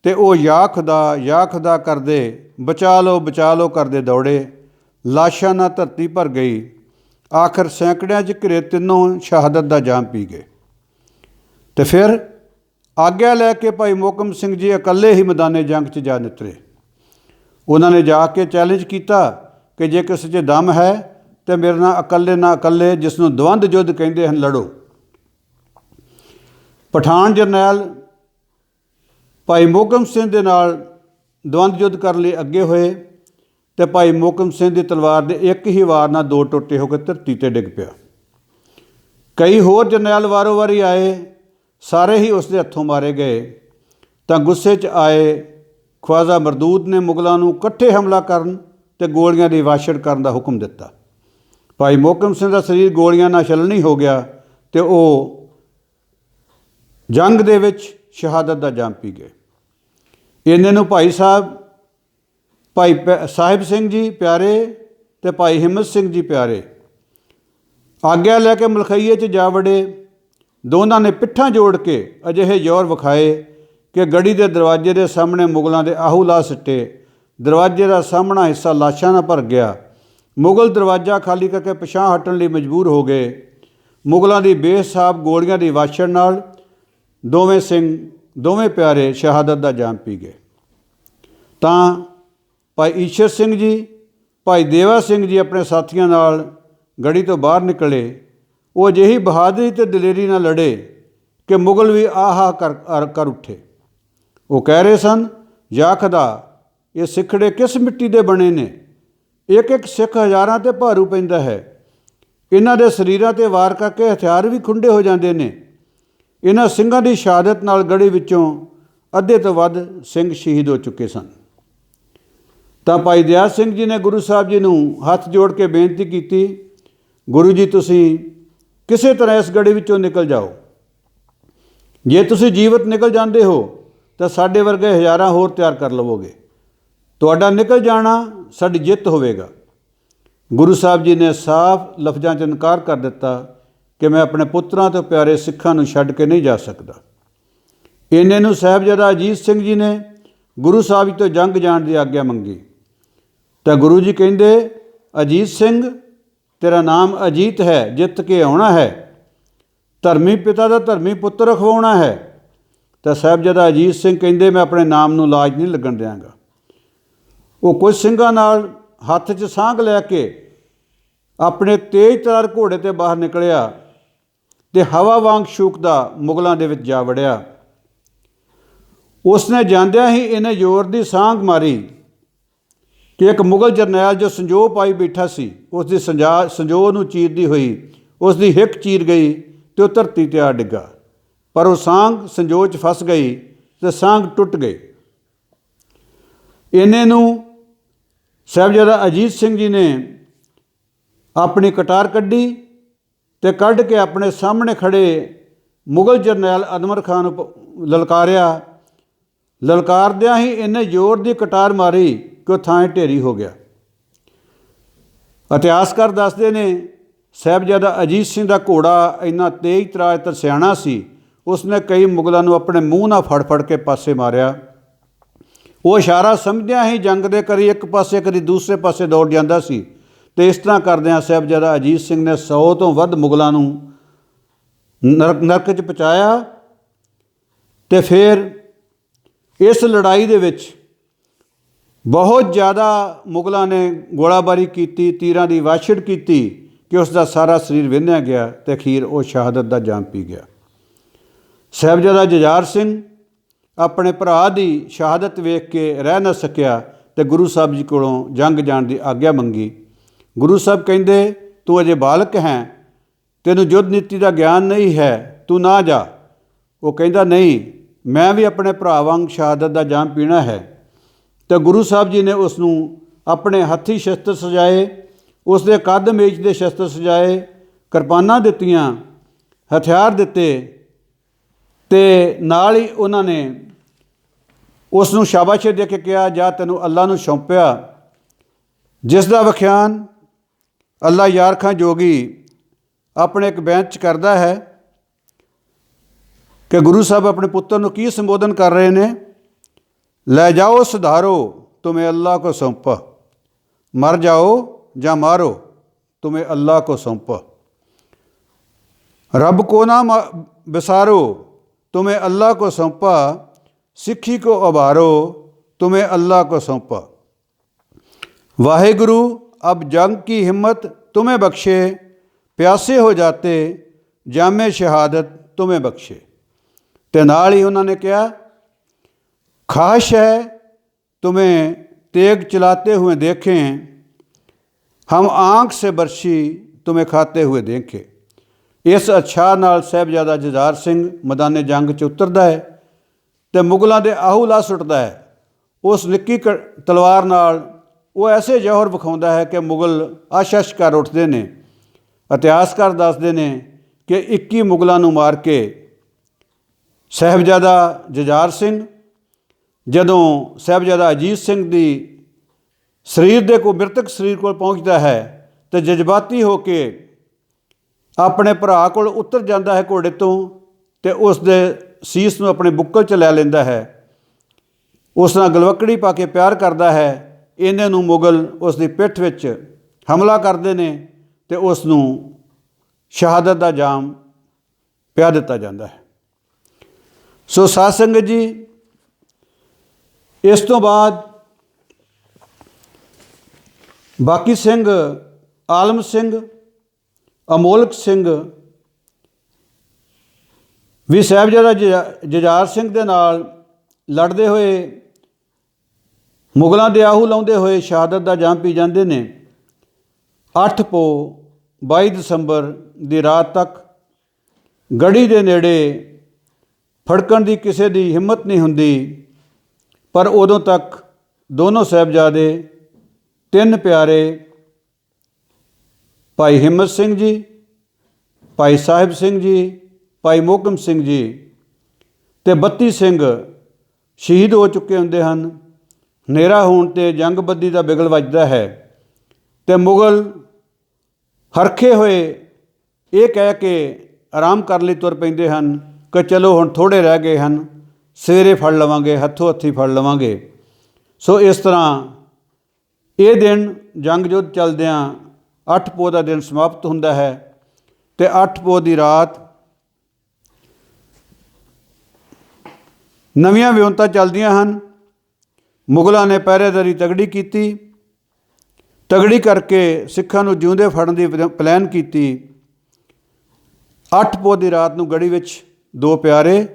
ਤੇ ਉਹ ਯਾ ਖੁਦਾ ਯਾ ਖੁਦਾ ਕਰਦੇ, ਬਚਾ ਲਓ ਬਚਾ ਲਓ ਕਰਦੇ ਦੌੜੇ। ਲਾਸ਼ਾਂ ਨਾਲ ਧਰਤੀ ਭਰ ਗਈ। ਆਖਰ ਸੈਂਕੜਿਆਂ 'ਚ ਘਿਰੇ ਤਿੰਨੋਂ ਸ਼ਹਾਦਤ ਦਾ ਜਾਮ ਪੀ ਗਏ। ਤੇ ਫਿਰ ਆਗਿਆ ਲੈ ਕੇ ਭਾਈ ਮੋਕਮ ਸਿੰਘ ਜੀ ਇਕੱਲੇ ਹੀ ਮੈਦਾਨੇ ਜੰਗ 'ਚ ਜਾ ਨਿਤਰੇ। ਉਹਨਾਂ ਨੇ ਜਾ ਕੇ ਚੈਲੰਜ ਕੀਤਾ ਕਿ ਜੇ ਕਿਸੇ 'ਚ ਦਮ ਹੈ ਤੇ ਮੇਰੇ ਨਾਲ ਇਕੱਲੇ ਨਾ ਇਕੱਲੇ ਜਿਸ ਨੂੰ ਦਵੰਦ ਯੁੱਧ ਕਹਿੰਦੇ ਹਨ, ਲੜੋ। ਪਠਾਨ ਜਰਨੈਲ ਭਾਈ ਮੋਕਮ ਸਿੰਘ ਦੇ ਨਾਲ ਦਵੰਦ ਯੁੱਧ ਕਰਨ ਲਈ ਅੱਗੇ ਹੋਏ ਤੇ ਭਾਈ ਮੋਕਮ ਸਿੰਘ ਦੀ ਤਲਵਾਰ ਦੇ ਇੱਕ ਹੀ ਵਾਰ ਨਾਲ ਦੋ ਟੋਟੇ ਹੋ ਕੇ ਧਰਤੀ ਤੇ ਡਿੱਗ ਪਿਆ। ਕਈ ਹੋਰ ਜਰਨੈਲ ਵਾਰੋ ਵਾਰੀ ਆਏ, ਸਾਰੇ ਹੀ ਉਸ ਦੇ ਹੱਥੋਂ ਮਾਰੇ ਗਏ। ਤਾਂ ਗੁੱਸੇ 'ਚ ਆਏ ਖਵਾਜਾ ਮਰਦੂਦ ਨੇ ਮੁਗਲਾਂ ਨੂੰ ਇਕੱਠੇ ਹਮਲਾ ਕਰਨ ਤੇ ਗੋਲੀਆਂ ਦੀ ਵਾਸ਼ੜ ਕਰਨ ਦਾ ਹੁਕਮ ਦਿੱਤਾ। ਭਾਈ ਮੋਕਮ ਸਿੰਘ ਦਾ ਸਰੀਰ ਗੋਲੀਆਂ ਨਾਲ ਛਲਣੀ ਹੋ ਗਿਆ ਤੇ ਉਹ ਜੰਗ ਦੇ ਵਿੱਚ ਸ਼ਹਾਦਤ ਦਾ ਜਾਮ ਪੀ ਗਏ। ਇਹਨੇ ਨੂੰ ਭਾਈ ਸਾਹਿਬ, ਭਾਈ ਪੈ- ਸਾਹਿਬ ਸਿੰਘ ਜੀ ਪਿਆਰੇ ਤੇ ਭਾਈ ਹਿੰਮਤ ਸਿੰਘ ਜੀ ਪਿਆਰੇ, ਆਗਿਆ ਲੈ ਕੇ ਮਲਖਈਏ 'ਚ ਜਾ ਵੜੇ। ਦੋਨਾਂ ਨੇ ਪਿੱਠਾਂ ਜੋੜ ਕੇ ਅਜਿਹੇ ਜ਼ੋਰ ਵਿਖਾਏ ਕਿ ਗੜੀ ਦੇ ਦਰਵਾਜ਼ੇ ਦੇ ਸਾਹਮਣੇ ਮੁਗਲਾਂ ਦੇ ਆਹੂ ਲਾ ਸਿੱਟੇ। ਦਰਵਾਜ਼ੇ ਦਾ ਸਾਹਮਣਾ ਹਿੱਸਾ ਲਾਸ਼ਾਂ ਨਾਲ ਭਰ ਗਿਆ। ਮੁਗਲ ਦਰਵਾਜ਼ਾ ਖਾਲੀ ਕਰਕੇ ਪਿਛਾਂਹ ਹਟਣ ਲਈ ਮਜਬੂਰ ਹੋ ਗਏ। ਮੁਗਲਾਂ ਦੀ ਬੇਸਾਬ ਗੋਲੀਆਂ ਦੀ ਵਾਸ਼ਣ ਨਾਲ ਦੋਵੇਂ ਸਿੰਘ, ਦੋਵੇਂ ਪਿਆਰੇ ਸ਼ਹਾਦਤ ਦਾ ਜਾਮ ਪੀ ਗਏ। ਤਾਂ ਭਾਈ ਈਸ਼ਰ ਸਿੰਘ ਜੀ, ਭਾਈ ਦੇਵਾ ਸਿੰਘ ਜੀ ਆਪਣੇ ਸਾਥੀਆਂ ਨਾਲ ਗੜੀ ਤੋਂ ਬਾਹਰ ਨਿਕਲੇ। ਉਹ ਅਜਿਹੀ ਬਹਾਦਰੀ ਤੇ ਦਲੇਰੀ ਨਾਲ ਲੜੇ ਕਿ ਮੁਗਲ ਵੀ ਆਹਾ ਕਰ ਕਰ ਉੱਠੇ। ਉਹ ਕਹਿ ਰਹੇ ਸਨ, ਯਾ ਖੁਦਾ, ਇਹ ਸਿੱਖੜੇ ਕਿਸ ਮਿੱਟੀ ਦੇ ਬਣੇ ਨੇ? ਇੱਕ ਇੱਕ ਸਿੱਖ ਹਜ਼ਾਰਾਂ ਤੇ ਭਾਰੂ ਪੈਂਦਾ ਹੈ। ਇਹਨਾਂ ਦੇ ਸਰੀਰਾਂ ਤੇ ਵਾਰ ਕਰਕੇ ਹਥਿਆਰ ਵੀ ਖੁੰਡੇ ਹੋ ਜਾਂਦੇ ਨੇ। ਇਹਨਾਂ ਸਿੰਘਾਂ ਦੀ ਸ਼ਹਾਦਤ ਨਾਲ ਗੜੀ ਵਿੱਚੋਂ ਅੱਧੇ ਤੋਂ ਵੱਧ ਸਿੰਘ ਸ਼ਹੀਦ ਹੋ ਚੁੱਕੇ ਸਨ। ਤਾਂ ਭਾਈ ਦਿਆਲ ਸਿੰਘ ਜੀ ਨੇ ਗੁਰੂ ਸਾਹਿਬ ਜੀ ਨੂੰ ਹੱਥ ਜੋੜ ਕੇ ਬੇਨਤੀ ਕੀਤੀ, ਗੁਰੂ ਜੀ, ਤੁਸੀਂ ਕਿਸੇ ਤਰ੍ਹਾਂ ਇਸ ਗੜੀ ਵਿੱਚੋਂ ਨਿਕਲ ਜਾਓ। ਜੇ ਤੁਸੀਂ ਜੀਵਤ ਨਿਕਲ ਜਾਂਦੇ ਹੋ, ਤਾਂ ਸਾਡੇ ਵਰਗੇ ਹਜ਼ਾਰਾਂ ਹੋਰ ਤਿਆਰ ਕਰ ਲਵੋਗੇ। ਤੁਹਾਡਾ ਨਿਕਲ ਜਾਣਾ ਸਾਡੀ ਜਿੱਤ ਹੋਵੇਗਾ। ਗੁਰੂ ਸਾਹਿਬ ਜੀ ਨੇ ਸਾਫ਼ ਲਫ਼ਜ਼ਾਂ 'ਚ ਇਨਕਾਰ ਕਰ ਦਿੱਤਾ ਕਿ ਮੈਂ ਆਪਣੇ ਪੁੱਤਰਾਂ ਤੋਂ ਪਿਆਰੇ ਸਿੱਖਾਂ ਨੂੰ ਛੱਡ ਕੇ ਨਹੀਂ ਜਾ ਸਕਦਾ। ਇੰਨੇ ਨੂੰ ਸਾਹਿਬਜ਼ਾਦਾ ਅਜੀਤ ਸਿੰਘ ਜੀ ਨੇ ਗੁਰੂ ਸਾਹਿਬ ਜੀ ਤੋਂ ਜੰਗ ਜਾਣ ਦੀ ਆਗਿਆ ਮੰਗੀ। ਤਾਂ ਗੁਰੂ ਜੀ ਕਹਿੰਦੇ, ਅਜੀਤ ਸਿੰਘ, ਤੇਰਾ ਨਾਮ ਅਜੀਤ ਹੈ, ਜਿੱਤ ਕੇ ਆਉਣਾ ਹੈ। ਧਰਮੀ ਪਿਤਾ ਦਾ ਧਰਮੀ ਪੁੱਤਰ ਰਖਵਾਉਣਾ ਹੈ। ਤਾਂ ਸਾਹਿਬਜ਼ਾਦਾ ਅਜੀਤ ਸਿੰਘ ਕਹਿੰਦੇ, ਮੈਂ ਆਪਣੇ ਨਾਮ ਨੂੰ ਲਾਜ ਨਹੀਂ ਲੱਗਣ ਦਿਆਂਗਾ। ਉਹ ਕੁਝ ਸਿੰਘਾਂ ਨਾਲ ਹੱਥ 'ਚ ਸਾਂਗ ਲੈ ਕੇ ਆਪਣੇ ਤੇਜ਼ ਤਰਾਰ ਘੋੜੇ ਤੇ ਬਾਹਰ ਨਿਕਲਿਆ। ਤੇ ਹਵਾ ਵਾਂਗ ਸ਼ੂਕਦਾ ਮੁਗਲਾਂ ਦੇ ਵਿੱਚ ਜਾ ਵੜਿਆ। ਉਸਨੇ ਜਾਂਦਿਆਂ ਹੀ ਇਹਨੇ ਜ਼ੋਰ ਦੀ ਸਾਂਗ ਮਾਰੀ ਕਿ ਇੱਕ ਮੁਗਲ ਜਰਨੈਲ ਜੋ ਸੰਜੋ ਪਾਈ ਬੈਠਾ ਸੀ ਉਸ ਦੀ ਸੰਜਾ ਸੰਜੋ ਨੂੰ ਚੀਰਦੀ ਹੋਈ ਉਸ ਦੀ ਹਿੱਕ ਚੀਰ ਗਈ ਤੇ ਉਹ ਧਰਤੀ ਤੇ ਆ ਡਿੱਗਾ। ਪਰ ਉਹ ਸਾਂਗ ਸੰਜੋ 'ਚ ਫਸ ਗਈ ਤੇ ਸਾਂਗ ਟੁੱਟ ਗਈ। ਇਹਨੇ ਨੂੰ ਸਾਹਿਬਜ਼ਾਦਾ ਅਜੀਤ ਸਿੰਘ ਜੀ ਨੇ ਆਪਣੀ ਕਟਾਰ ਕੱਢੀ ਤੇ ਕੱਢ ਕੇ ਆਪਣੇ ਸਾਹਮਣੇ ਖੜੇ ਮੁਗਲ ਜਰਨੈਲ ਅਦਮਰ ਖਾਨ ਨੂੰ ਪ- ਲਲਕਾਰਿਆ। ਲਲਕਾਰਦਿਆਂ ਹੀ ਇਹਨੇ ਜ਼ੋਰ ਦੀ ਕਟਾਰ ਮਾਰੀ ਕਿ ਉਹ ਥਾਂ ਢੇਰੀ ਹੋ ਗਿਆ। ਇਤਿਹਾਸਕਾਰ ਦੱਸਦੇ ਨੇ, ਸਾਹਿਬਜ਼ਾਦਾ ਅਜੀਤ ਸਿੰਘ ਦਾ ਘੋੜਾ ਇੰਨਾ ਤੇਜ਼ ਤਰਾਜ ਤਰਸਿਆਣਾ ਸੀ, ਉਸਨੇ ਕਈ ਮੁਗਲਾਂ ਨੂੰ ਆਪਣੇ ਮੂੰਹ ਨਾਲ ਫੜ ਫੜ ਕੇ ਪਾਸੇ ਮਾਰਿਆ। ਉਹ ਇਸ਼ਾਰਾ ਸਮਝਦਿਆਂ ਹੀ ਜੰਗ ਦੇ ਕਰੀ ਇੱਕ ਪਾਸੇ ਕਰੀ ਦੂਸਰੇ ਪਾਸੇ ਦੌੜ ਜਾਂਦਾ ਸੀ। ਤੇ ਇਸ ਤਰ੍ਹਾਂ ਕਰਦਿਆਂ ਸਾਹਿਬਜ਼ਾਦਾ ਅਜੀਤ ਸਿੰਘ ਨੇ 100 ਤੋਂ ਵੱਧ ਮੁਗਲਾਂ ਨੂੰ ਨਰਕ ਨਰਕ 'ਚ ਪਹੁੰਚਾਇਆ ਤੇ ਫਿਰ ਇਸ ਲੜਾਈ ਦੇ ਵਿੱਚ ਬਹੁਤ ਜ਼ਿਆਦਾ ਮੁਗਲਾਂ ਨੇ ਗੋਲਾਬਾਰੀ ਕੀਤੀ, ਤੀਰਾਂ ਦੀ ਵਾਛੜ ਕੀਤੀ ਕਿ ਉਸ ਦਾ ਸਾਰਾ ਸਰੀਰ ਵਿੰਨਿਆ ਗਿਆ ਤੇ ਅਖੀਰ ਉਹ ਸ਼ਹਾਦਤ ਦਾ ਜਾਮ ਪੀ ਗਿਆ। ਸਾਹਿਬਜ਼ਾਦਾ ਜਜਾਰ ਸਿੰਘ ਆਪਣੇ ਭਰਾ ਦੀ ਸ਼ਹਾਦਤ ਵੇਖ ਕੇ ਰਹਿ ਨਾ ਸਕਿਆ ਤੇ ਗੁਰੂ ਸਾਹਿਬ ਜੀ ਕੋਲੋਂ ਜੰਗ ਜਾਣ ਦੀ ਆਗਿਆ ਮੰਗੀ। ਗੁਰੂ ਸਾਹਿਬ ਕਹਿੰਦੇ, ਤੂੰ ਅਜੇ ਬਾਲਕ ਹੈ, ਤੈਨੂੰ ਯੁੱਧ ਨੀਤੀ ਦਾ ਗਿਆਨ ਨਹੀਂ ਹੈ, ਤੂੰ ਨਾ ਜਾ। ਉਹ ਕਹਿੰਦਾ, ਨਹੀਂ, ਮੈਂ ਵੀ ਆਪਣੇ ਭਰਾ ਵਾਂਗ ਸ਼ਹਾਦਤ ਦਾ ਜਾਮ ਪੀਣਾ ਹੈ। ਤੇ ਗੁਰੂ ਸਾਹਿਬ ਜੀ ਨੇ ਉਸ ਨੂੰ ਆਪਣੇ ਹੱਥੀ ਸ਼ਸਤਰ ਸਜਾਏ ਉਸ ਦੇ ਕੱਦ ਮੇਜ ਦੇ ਸ਼ਸਤਰ ਸਜਾਏ, ਕਿਰਪਾਨਾਂ ਦਿੱਤੀਆਂ, ਹਥਿਆਰ ਦਿੱਤੇ ਤੇ ਨਾਲ ਹੀ ਉਹਨਾਂ ਨੇ ਉਸ ਨੂੰ ਸ਼ਾਬਾਸ਼ ਦੇ ਕੇ ਕਿਹਾ, ਜਾਂ ਤੈਨੂੰ ਅੱਲਾ ਨੂੰ ਸੌਂਪਿਆ ਜਿਸ ਦਾ ਵਿਖਿਆਨ ਅੱਲਾ ਯਾਰ ਖਾਂ ਜੋਗੀ ਆਪਣੇ ਇੱਕ ਬੈਂਚ ਕਰਦਾ ਹੈ ਕਿ ਗੁਰੂ ਸਾਹਿਬ ਆਪਣੇ ਪੁੱਤਰ ਨੂੰ ਕੀ ਸੰਬੋਧਨ ਕਰ ਰਹੇ ਨੇ ਲੈ ਜਾਓ ਸੁਧਾਰੋ ਤੁਮੇ ਅੱਲਾ ਕੋ ਸੌਂਪਾ ਮਰ ਜਾਓ ਜਾਂ ਮਾਰੋ ਤੁਮੇ ਅੱਲਾ ਕੋ ਸੌਂਪਾ रब को ना मा- बिसारो तुम्हें अल्लाह को सौंपा सिक्खी को उबारो तुम्हें अल्लाह को सौंपा वाहेगुरु अब जंग की हिम्मत तुम्हें बख्शे प्यासे हो जाते जामे शहादत तुम्हें बख्शे ਤੇ ਨਾਲ ਹੀ ਉਹਨਾਂ ਨੇ ਕਿਹਾ ਖਾਸ਼ ਹੈ तुम्हें तेग चलाते हुए देखें हम आंख से बर्शी तुम्हें खाते हुए देखें ਇਸ ਅੱਛਾ ਨਾਲ ਸਾਹਿਬਜ਼ਾਦਾ ਜਜ਼ਾਰ ਸਿੰਘ ਮੈਦਾਨੇ ਜੰਗ 'ਚ ਉਤਰਦਾ ਹੈ ਤੇ ਮੁਗਲਾਂ ਦੇ ਆਹੂ ਲਾ ਸੁੱਟਦਾ ਹੈ ਉਸ ਨਿੱਕੀ ਕ- ਤਲਵਾਰ ਨਾਲ ਉਹ ਐਸੇ ਜ਼ੋਹਰ ਵਿਖਾਉਂਦਾ ਹੈ ਕਿ ਮੁਗਲ ਆਸ਼ਸ਼ ਕਰ ਉੱਠਦੇ ਨੇ ਇਤਿਹਾਸਕਾਰ ਦੱਸਦੇ ਨੇ ਕਿ 21 ਮੁਗਲਾਂ ਨੂੰ ਮਾਰ ਕੇ ਸਾਹਿਬਜ਼ਾਦਾ ਜਜਾਰ ਸਿੰਘ ਜਦੋਂ ਸਾਹਿਬਜ਼ਾਦਾ ਅਜੀਤ ਸਿੰਘ ਦੀ ਸਰੀਰ ਦੇ ਕੋ ਮ੍ਰਿਤਕ ਸਰੀਰ ਕੋਲ ਪਹੁੰਚਦਾ ਹੈ ਤੇ ਜਜ਼ਬਾਤੀ ਹੋ ਕੇ ਆਪਣੇ ਭਰਾ ਕੋਲ ਉਤਰ ਜਾਂਦਾ ਹੈ ਘੋੜੇ ਤੋਂ ਤੇ ਉਸ ਦੇ ਸੀਸ ਨੂੰ ਆਪਣੇ ਬੁੱਕਲ 'ਚ ਲੈ ਲੈਂਦਾ ਹੈ। ਉਸ ਨਾਲ ਗਲਵਕੜੀ ਪਾ ਕੇ ਪਿਆਰ ਕਰਦਾ ਹੈ ਇਹਨਾਂ ਨੂੰ ਮੁਗਲ ਉਸ ਦੀ ਪਿੱਠ ਵਿੱਚ ਹਮਲਾ ਕਰਦੇ ਨੇ ਤੇ ਉਸ ਨੂੰ ਸ਼ਹਾਦਤ ਦਾ ਜਾਮ ਪਿਆ ਦਿੱਤਾ ਜਾਂਦਾ ਹੈ। ਸੋ ਸਾਧ ਸੰਗਤ ਜੀ, ਇਸ ਤੋਂ ਬਾਅਦ ਬਾਕੀ ਸਿੰਘ, ਆਲਮ ਸਿੰਘ, ਅਮੋਲਕ ਸਿੰਘ ਵੀ ਸਾਹਿਬਜ਼ਾਦਾ ਜਜ਼ਾਰ ਸਿੰਘ ਦੇ ਨਾਲ ਲੜਦੇ ਹੋਏ ਮੁਗਲਾਂ ਦੇ ਆਹੂ ਲਾਉਂਦੇ ਹੋਏ ਸ਼ਹਾਦਤ ਦਾ ਜਾਮ ਪੀ ਜਾਂਦੇ ਨੇ। 8 ਪੋ 22 ਦਸੰਬਰ ਦੀ ਰਾਤ ਤੱਕ ਗੜੀ ਦੇ ਨੇੜੇ ਫੜਕਣ ਦੀ ਕਿਸੇ ਦੀ ਹਿੰਮਤ ਨਹੀਂ ਹੁੰਦੀ। ਪਰ ਉਦੋਂ ਤੱਕ ਦੋਨੋਂ ਸਾਹਿਬਜ਼ਾਦੇ, ਤਿੰਨ ਪਿਆਰੇ, ਭਾਈ ਹਿੰਮਤ ਸਿੰਘ ਜੀ, ਭਾਈ ਸਾਹਿਬ ਸਿੰਘ ਜੀ, ਭਾਈ ਮੋਕਮ ਸਿੰਘ ਜੀ ਤੇ 32 ਸਿੰਘ ਸ਼ਹੀਦ ਹੋ ਚੁੱਕੇ ਹੁੰਦੇ ਹਨ। ਹਨੇਰਾ ਹੋਣ ਤੇ ਜੰਗ ਬੱਦੀ ਦਾ ਬਿਗਲ ਵੱਜਦਾ ਹੈ ਤੇ ਮੁਗਲ ਹਰਖੇ ਹੋਏ ਇਹ ਕਹਿ ਕੇ ਆਰਾਮ ਕਰਨ ਲਈ ਤੁਰ ਪੈਂਦੇ ਹਨ ਕਿ ਚਲੋ ਹੁਣ ਥੋੜੇ ਰਹਿ ਗਏ ਹਨ, ਸਵੇਰੇ ਫੜ ਲਵਾਂਗੇ, ਹੱਥੋਂ ਹੱਥੀ ਫੜ ਲਵਾਂਗੇ। ਸੋ ਇਸ ਤਰ੍ਹਾਂ ਇਹ ਦਿਨ ਜੰਗ ਯੁੱਧ ਚੱਲਦਿਆਂ 8 ਪੋਹ ਦਾ ਦਿਨ ਸਮਾਪਤ ਹੁੰਦਾ ਹੈ ਤੇ 8 ਪੋਹ ਦੀ ਰਾਤ ਨਵੀਆਂ ਵਿਉਂਤਾਂ ਚੱਲਦੀਆਂ ਹਨ। ਮੁਗਲਾਂ ਨੇ ਪਹਿਰੇਦਾਰੀ ਤਗੜੀ ਕੀਤੀ, ਤਗੜੀ ਕਰਕੇ ਸਿੱਖਾਂ ਨੂੰ ਜਿਉਂਦੇ ਫੜਨ ਦੀ ਪਲ- ਪਲਾਨ ਕੀਤੀ। 8 ਪੋਹ ਦੀ ਰਾਤ ਨੂੰ ਗੜੀ ਵਿੱਚ ਦੋ ਪਿਆਰੇ,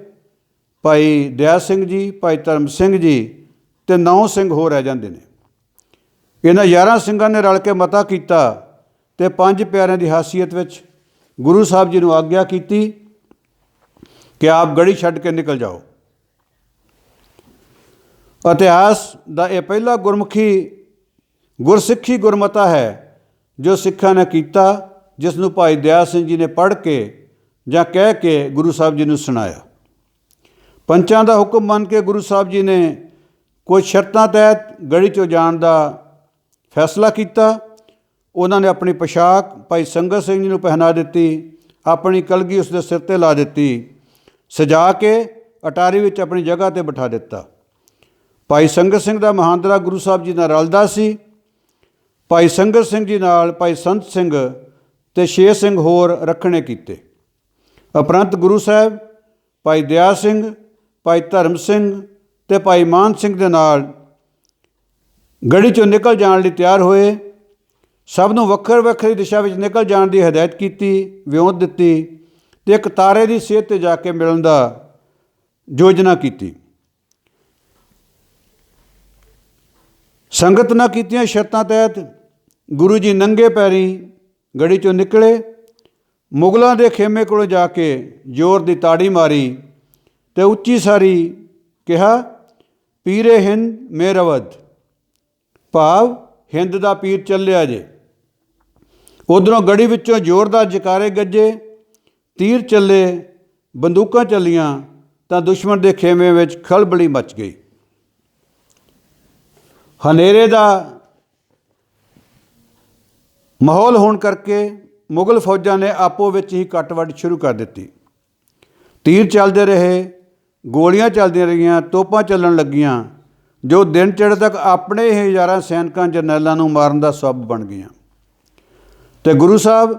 ਭਾਈ ਦਇਆ ਸਿੰਘ ਜੀ, ਭਾਈ ਧਰਮ ਸਿੰਘ ਜੀ ਤੇ ਨੌ ਸਿੰਘ ਹੋਰ ਰਹਿ ਜਾਂਦੇ ਨੇ। ਇਹਨਾਂ 11 ਸਿੰਘਾਂ ਨੇ ਰਲ ਕੇ ਮਤਾ ਕੀਤਾ ਤੇ ਪੰਜ ਪਿਆਰਿਆਂ ਦੀ ਹਾਸੀਅਤ ਵਿੱਚ ਗੁਰੂ ਸਾਹਿਬ ਜੀ ਨੂੰ ਆਗਿਆ ਕੀਤੀ ਕਿ ਆਪ ਗੜੀ ਛੱਡ ਕੇ ਨਿਕਲ ਜਾਓ। ਇਤਿਹਾਸ ਦਾ ਇਹ ਪਹਿਲਾ ਗੁਰਮੁਖੀ ਗੁਰਸਿੱਖੀ ਗੁਰਮਤਾ ਹੈ, ਜੋ ਸਿੱਖਾਂ ਨੇ ਕੀਤਾ, ਜਿਸ ਨੂੰ ਭਾਈ ਦਇਆ ਸਿੰਘ ਜੀ ਨੇ ਪੜ੍ਹ ਕੇ ਜਾਂ ਕਹਿ ਕੇ ਗੁਰੂ ਸਾਹਿਬ ਜੀ ਨੂੰ ਸੁਣਾਇਆ। ਪੰਚਾਂ ਦਾ ਹੁਕਮ ਮੰਨ ਕੇ ਗੁਰੂ ਸਾਹਿਬ ਜੀ ਨੇ ਕੁਝ ਸ਼ਰਤਾਂ ਤਹਿਤ ਗੜੀ ਚੋਂ ਜਾਣ ਦਾ ਫੈਸਲਾ ਕੀਤਾ। ਉਹਨਾਂ ਨੇ ਆਪਣੀ ਪੋਸ਼ਾਕ ਭਾਈ ਸੰਗਤ ਸਿੰਘ ਜੀ ਨੂੰ ਪਹਿਨਾ ਦਿੱਤੀ, ਆਪਣੀ ਕਲਗੀ ਉਸ ਦੇ ਸਿਰ ਤੇ ਲਾ ਦਿੱਤੀ, ਸਜਾ ਕੇ ਅਟਾਰੀ ਵਿੱਚ ਆਪਣੀ ਜਗ੍ਹਾ ਤੇ ਬਿਠਾ ਦਿੱਤਾ। ਭਾਈ ਸੰਗਤ ਸਿੰਘ ਦਾ ਮਹਾਂਦਰਾ ਗੁਰੂ ਸਾਹਿਬ ਜੀ ਨਾਲ ਰਲਦਾ ਸੀ। ਭਾਈ ਸੰਗਤ ਸਿੰਘ ਜੀ ਨਾਲ ਭਾਈ ਸੰਤ ਸਿੰਘ ਤੇ ਛੇ ਸਿੰਘ ਹੋਰ ਰੱਖਣੇ ਕੀਤੇ। ਉਪਰੰਤ ਗੁਰੂ ਸਾਹਿਬ, ਭਾਈ ਦਇਆ ਸਿੰਘ, ਭਾਈ ਧਰਮ ਸਿੰਘ ਤੇ ਭਾਈ ਮਾਨ ਸਿੰਘ ਦੇ ਨਾਲ ਗੜੀ ਚੋਂ ਨਿਕਲ ਜਾਣ ਲਈ ਤਿਆਰ ਹੋਏ। ਸਭ ਨੂੰ ਵੱਖਰ ਵੱਖਰੀ ਦਿਸ਼ਾ ਵਿੱਚ ਨਿਕਲ ਜਾਣ ਦੀ ਹਦਾਇਤ ਕੀਤੀ, ਵਿਉਂਤ ਦਿੱਤੀ ਤੇ ਇੱਕ ਤਾਰੇ ਦੀ ਸੇਧ ਤੇ ਜਾ ਕੇ ਮਿਲਣ ਦਾ ਯੋਜਨਾ ਕੀਤੀ। ਸੰਗਤ ਨਾ ਕੀਤੀਆਂ ਸ਼ਰਤਾਂ ਤਹਿਤ ਗੁਰੂ ਜੀ ਨੰਗੇ ਪੈਰੀ ਗੜੀ ਚੋਂ ਨਿਕਲੇ, ਮੁਗਲਾਂ ਦੇ ਖੇਮੇ ਕੋਲ ਜਾ ਕੇ ਜ਼ੋਰ ਦੀ ਤਾੜੀ ਮਾਰੀ ਤੇ ਉੱਚੀ ਸਾਰੀ ਕਿਹਾ, ਪੀਰੇ ਹਿੰਦ ਮੇਰਵਦ ਭਾਵ ਹਿੰਦ ਦਾ ਪੀਰ ਚੱਲਿਆ ਜੇ। ਉਧਰੋਂ ਗੜੀ ਵਿੱਚੋਂ ਜ਼ੋਰਦਾਰ ਜਕਾਰੇ ਗੱਜੇ, ਤੀਰ ਚੱਲੇ, ਬੰਦੂਕਾਂ ਚੱਲੀਆਂ ਤਾਂ ਦੁਸ਼ਮਣ ਦੇ ਖੇਮੇ ਵਿੱਚ ਖਲਬਲੀ ਮਚ ਗਈ। ਹਨੇਰੇ ਦਾ ਮਾਹੌਲ ਹੋਣ ਕਰਕੇ ਮੁਗਲ ਫੌਜਾਂ ਨੇ ਆਪੋ ਵਿੱਚ ਹੀ ਕੱਟਵੱਡ ਸ਼ੁਰੂ ਕਰ ਦਿੱਤੀ। ਤੀਰ ਚੱਲਦੇ ਰਹੇ, ਗੋਲੀਆਂ ਚੱਲਦੀਆਂ ਰਹੀਆਂ, ਤੋਪਾਂ ਚੱਲਣ ਲੱਗੀਆਂ, ਜੋ ਦਿਨ ਚੜ੍ਹ ਤੱਕ ਆਪਣੇ ਹੀ ਹਜ਼ਾਰਾਂ ਸੈਨਿਕਾਂ ਜਰਨੈਲਾਂ ਨੂੰ ਮਾਰਨ ਦਾ ਸਬਬ ਬਣ ਗਈਆਂ। ਤੇ ਗੁਰੂ ਸਾਹਿਬ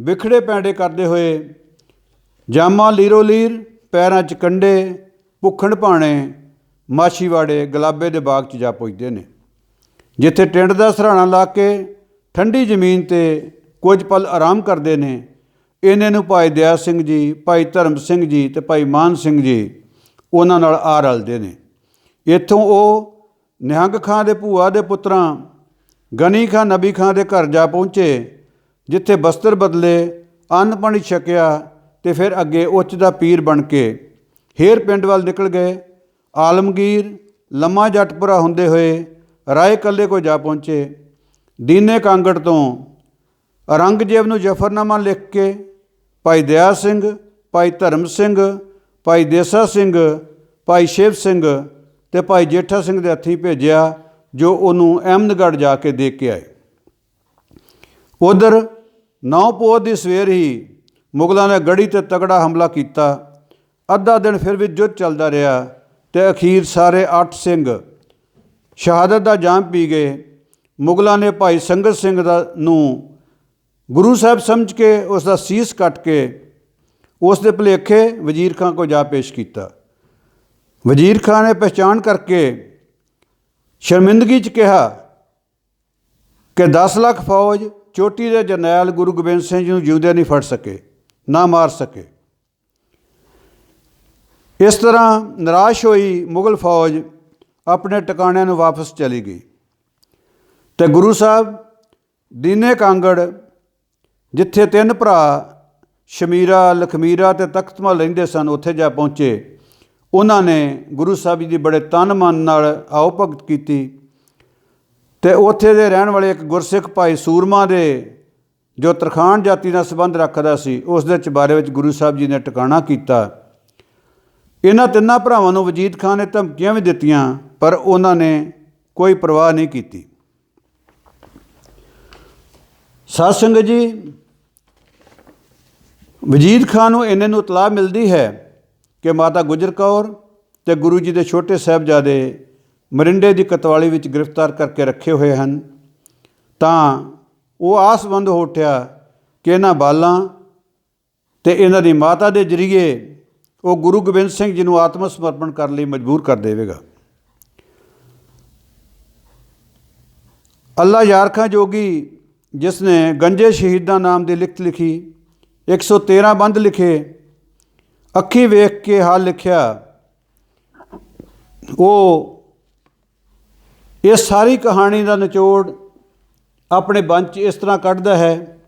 ਵਿਖੜੇ ਪੈਂਡੇ ਕਰਦੇ ਹੋਏ ਜਾਮਾ ਲੀਰੋ ਲੀਰ, ਪੈਰਾਂ 'ਚ ਕੰਡੇ, ਭੁੱਖਣ ਭਾਣੇ, ਮਾਛੀਵਾੜੇ, ਗੁਲਾਬੇ ਦੇ ਬਾਗ 'ਚ ਜਾ ਪੁੱਜਦੇ ਨੇ। ਜਿੱਥੇ ਟਿੰਡ ਦਾ ਸਰਾਣਾ ਲਾ ਕੇ ਠੰਡੀ ਜ਼ਮੀਨ ਤੇ ਕੁਝ ਪਲ ਆਰਾਮ ਕਰਦੇ ਨੇ, ਇਹਨੇ ਨੂੰ ਭਾਈ ਦਇਆ ਸਿੰਘ ਜੀ, ਭਾਈ ਧਰਮ ਸਿੰਘ ਜੀ ਤੇ ਭਾਈ ਮਾਨ ਸਿੰਘ ਜੀ ਉਹਨਾਂ ਨਾਲ ਆ ਰਲਦੇ ਨੇ। ਇੱਥੋਂ ਉਹ ਨਿਹੰਗ ਖਾਂ ਦੇ ਭੂਆ ਦੇ ਪੁੱਤਰਾਂ, ਗਨੀ ਖਾਂ, ਨਬੀ ਖਾਂ ਦੇ ਘਰ ਜਾ ਪਹੁੰਚੇ, ਜਿੱਥੇ ਬਸਤਰ ਬਦਲੇ, ਅੰਨ ਪਾਣੀ ਛਕਿਆ ਤੇ ਫਿਰ ਅੱਗੇ ਉੱਚ ਦਾ ਪੀਰ ਬਣ ਕੇ ਹੇਰ ਪਿੰਡ ਵੱਲ ਨਿਕਲ ਗਏ। ਆਲਮਗੀਰ, ਲੰਮਾ ਜੱਟਪੁਰਾ ਹੁੰਦੇ ਹੋਏ ਰਾਏ ਕੱਲੇ ਕੋ ਜਾ ਪਹੁੰਚੇ। ਦੀਨੇ ਕਾਂਗੜ ਤੋਂ ਔਰੰਗਜ਼ੇਬ ਨੂੰ ਜਫਰਨਾਮਾ ਲਿਖ ਕੇ ਭਾਈ ਦਇਆ ਸਿੰਘ, ਭਾਈ ਧਰਮ ਸਿੰਘ, ਭਾਈ ਦੇਸਾ ਸਿੰਘ, ਭਾਈ ਸ਼ਿਵ ਸਿੰਘ ਤੇ ਭਾਈ ਜੇਠਾ ਸਿੰਘ ਦੇ ਹੱਥੀਂ ਭੇਜਿਆ, ਜੋ ਉਹਨੂੰ ਅਹਿਮਦਗੜ੍ਹ ਜਾ ਕੇ ਦੇ ਕੇ ਆਏ। ਉਧਰ ਨੌ ਪੋਹ ਦੀ ਸਵੇਰ ਹੀ ਮੁਗਲਾਂ ਨੇ ਗੜੀ ਤੇ ਤਗੜਾ ਹਮਲਾ ਕੀਤਾ। ਅੱਧਾ ਦਿਨ ਫਿਰ ਵੀ ਜੁੱਧ ਚੱਲਦਾ ਰਿਹਾ ਤੇ ਅਖੀਰ ਸਾਰੇ 8 ਸਿੰਘ ਸ਼ਹਾਦਤ ਦਾ ਜਾਮ ਪੀ ਗਏ। ਮੁਗਲਾਂ ਨੇ ਭਾਈ ਸੰਗਤ ਸਿੰਘ ਦਾ ਨੂੰ ਗੁਰੂ ਸਾਹਿਬ ਸਮਝ ਕੇ ਉਸ ਦਾ ਸੀਸ ਕੱਟ ਕੇ ਉਸ ਦੇ ਭੁਲੇਖੇ ਵਜ਼ੀਰ ਖਾਂ ਕੋ ਜਾ ਪੇਸ਼ ਕੀਤਾ। ਵਜ਼ੀਰ ਖਾਂ ਨੇ ਪਛਾਣ ਕਰਕੇ ਸ਼ਰਮਿੰਦਗੀ ਚ ਕਿਹਾ ਕਿ 10 ਲੱਖ ਫੌਜ ਚੋਟੀ ਦੇ ਜਰਨੈਲ ਗੁਰੂ ਗੋਬਿੰਦ ਸਿੰਘ ਜੀ ਨੂੰ ਜਿਉਂਦਿਆਂ ਨਹੀਂ ਫੜ ਸਕੇ, ਨਾ ਮਾਰ ਸਕੇ। ਇਸ ਤਰ੍ਹਾਂ ਨਿਰਾਸ਼ ਹੋਈ ਮੁਗਲ ਫੌਜ ਆਪਣੇ ਟਿਕਾਣਿਆਂ ਨੂੰ ਵਾਪਸ ਚਲੀ ਗਈ। ਤੇ ਗੁਰੂ ਸਾਹਿਬ ਦੀਨੇ ਕਾਂਗੜ, ਜਿੱਥੇ ਤਿੰਨ ਭਰਾ, ਸ਼ਮੀਰਾ, ਲਖਮੀਰਾ ਤੇ ਤਖਤਮਲ ਰਹਿੰਦੇ ਸਨ, ਉੱਥੇ ਜਾ ਪਹੁੰਚੇ। ਉਹਨਾਂ ਨੇ ਗੁਰੂ ਸਾਹਿਬ ਜੀ ਦੀ ਬੜੇ ਤਨ ਮਨ ਨਾਲ ਆਓ ਭਗਤ ਕੀਤੀ। ਤੇ ਉੱਥੇ ਦੇ ਰਹਿਣ ਵਾਲੇ ਇੱਕ ਗੁਰਸਿੱਖ ਭਾਈ ਸੂਰਮਾ ਦੇ ਜੋ ਤਰਖਾਣ ਜਾਤੀ ਨਾਲ ਸੰਬੰਧ ਰੱਖਦਾ ਸੀ, ਉਸ ਦੇ ਚਬਾਰੇ ਵਿੱਚ ਗੁਰੂ ਸਾਹਿਬ ਜੀ ਨੇ ਟਿਕਾਣਾ ਕੀਤਾ। ਇਹਨਾਂ ਤਿੰਨਾਂ ਭਰਾਵਾਂ ਨੂੰ ਵਜੀਦ ਖਾਨ ਨੇ ਧਮਕੀਆਂ ਵੀ ਦਿੱਤੀਆਂ, ਪਰ ਉਹਨਾਂ ਨੇ ਕੋਈ ਪਰਵਾਹ ਨਹੀਂ ਕੀਤੀ। ਸਾਧ ਸੰਗਤ ਜੀ, ਵਜੀਦ ਖਾਨ ਨੂੰ ਇਹਨੇ ਨੂੰ ਇਤਲਾਹ ਮਿਲਦੀ ਹੈ ਕਿ ਮਾਤਾ ਗੁਜਰ ਕੌਰ ਤੇ ਗੁਰੂ ਜੀ ਦੇ ਛੋਟੇ ਸਾਹਿਬਜ਼ਾਦੇ ਮਰਿੰਡੇ ਦੀ ਕਤਵਾਲੀ ਵਿੱਚ ਗ੍ਰਿਫਤਾਰ ਕਰਕੇ ਰੱਖੇ ਹੋਏ ਹਨ, ਤਾਂ ਉਹ ਆਸਵੰਦ ਹੋ ਉੱਠਿਆ ਕਿ ਇਹਨਾਂ ਬਾਲਾਂ ਤੇ ਇਹਨਾਂ ਦੀ ਮਾਤਾ ਦੇ ਜਰੀਏ ਉਹ ਗੁਰੂ ਗੋਬਿੰਦ ਸਿੰਘ ਜੀ ਨੂੰ ਆਤਮ ਸਮਰਪਣ ਕਰਨ ਲਈ ਮਜਬੂਰ ਕਰ ਦੇਵੇਗਾ। ਅੱਲਾ ਯਾਰ ਖਾਂ ਜੋਗੀ, ਜਿਸ ਨੇ ਗੰਜੇ ਸ਼ਹੀਦਾਂ ਨਾਮ ਦੀ ਲਿਖਤ ਲਿਖੀ 113 ਬੰਦ ਲਿਖੇ, ਅੱਖੀ ਵੇਖ ਕੇ ਹਾਲ ਲਿਖਿਆ, ਉਹ ਇਹ ਸਾਰੀ ਕਹਾਣੀ ਦਾ ਨਿਚੋੜ ਆਪਣੇ ਬੰਚ ਇਸ ਤਰ੍ਹਾਂ ਕੱਢਦਾ ਹੈ,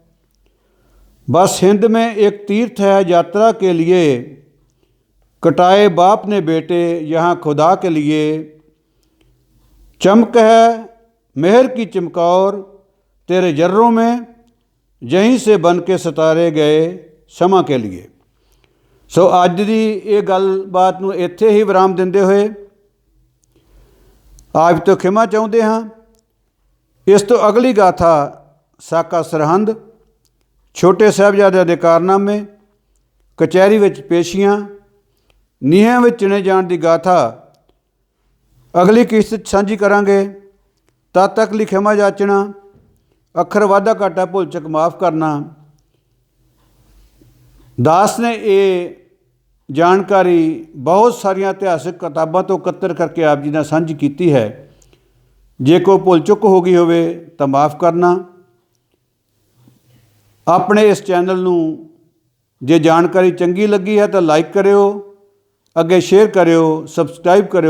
ਬਸ ਹਿੰਦ ਮੇਂ ਇੱਕ ਤੀਰਥ ਹੈ ਯਾਤਰਾ ਕੇ ਲਈ कटाए बाप ने बेटे यहाँ खुदा के लिए चमक है मेहर की चमकौर तेरे जर्रों में यहीं से बन के सितारे गए ਸਮਾਂ ਕੇ लिए ਸੋ ਅੱਜ ਦੀ ਇਹ ਗੱਲਬਾਤ ਨੂੰ ਇੱਥੇ ਹੀ ਵਿਰਾਮ ਦਿੰਦੇ ਹੋਏ ਆਪ ਤੋਂ ਖਿਮਾ ਚਾਹੁੰਦੇ ਹਾਂ ਇਸ ਤੋਂ ਅਗਲੀ ਗਾਥਾ ਸਾਕਾ ਸਰਹੰਦ ਛੋਟੇ ਸਾਹਿਬਜ਼ਾਦਿਆਂ ਦੇ ਕਾਰਨਾਮੇ ਕਚਹਿਰੀ ਵਿੱਚ ਪੇਸ਼ੀਆਂ ਨੀਹਾਂ ਵਿੱਚ ਚਿਣੇ ਜਾਣ ਦੀ ਗਾਥਾ। ਅਗਲੀ ਕਿਸ਼ਤ 'ਚ ਸਾਂਝੀ ਕਰਾਂਗੇ। ਤਦ ਤੱਕ ਲਈ ਖਿਮਾ ਜਾਚਣਾ ਅੱਖਰ ਵਾਧਾ ਘਾਟਾ ਭੁੱਲ ਚੁੱਕ ਮਾਫ ਕਰਨਾ। ਦਾਸ ਨੇ ਇਹ ਜਾਣਕਾਰੀ ਬਹੁਤ ਸਾਰੀਆਂ ਇਤਿਹਾਸਿਕ ਕਿਤਾਬਾਂ ਤੋਂ ਇਕੱਤਰ ਕਰਕੇ ਆਪ ਜੀ ਨਾਲ ਸਾਂਝੀ ਕੀਤੀ ਹੈ। ਜੇ ਕੋਈ ਭੁੱਲ ਚੁੱਕ ਹੋ ਗਈ ਹੋਵੇ ਤਾਂ ਮਾਫ ਕਰਨਾ। ਆਪਣੇ ਇਸ ਚੈਨਲ ਨੂੰ ਜੇ ਜਾਣਕਾਰੀ ਚੰਗੀ ਲੱਗੀ ਹੈ ਤਾਂ ਲਾਈਕ ਕਰਿਓ। ਅੱਗੇ ਸ਼ੇਅਰ ਕਰਿਓ ਸਬਸਕ੍ਰਾਈਬ ਕਰਿਓ।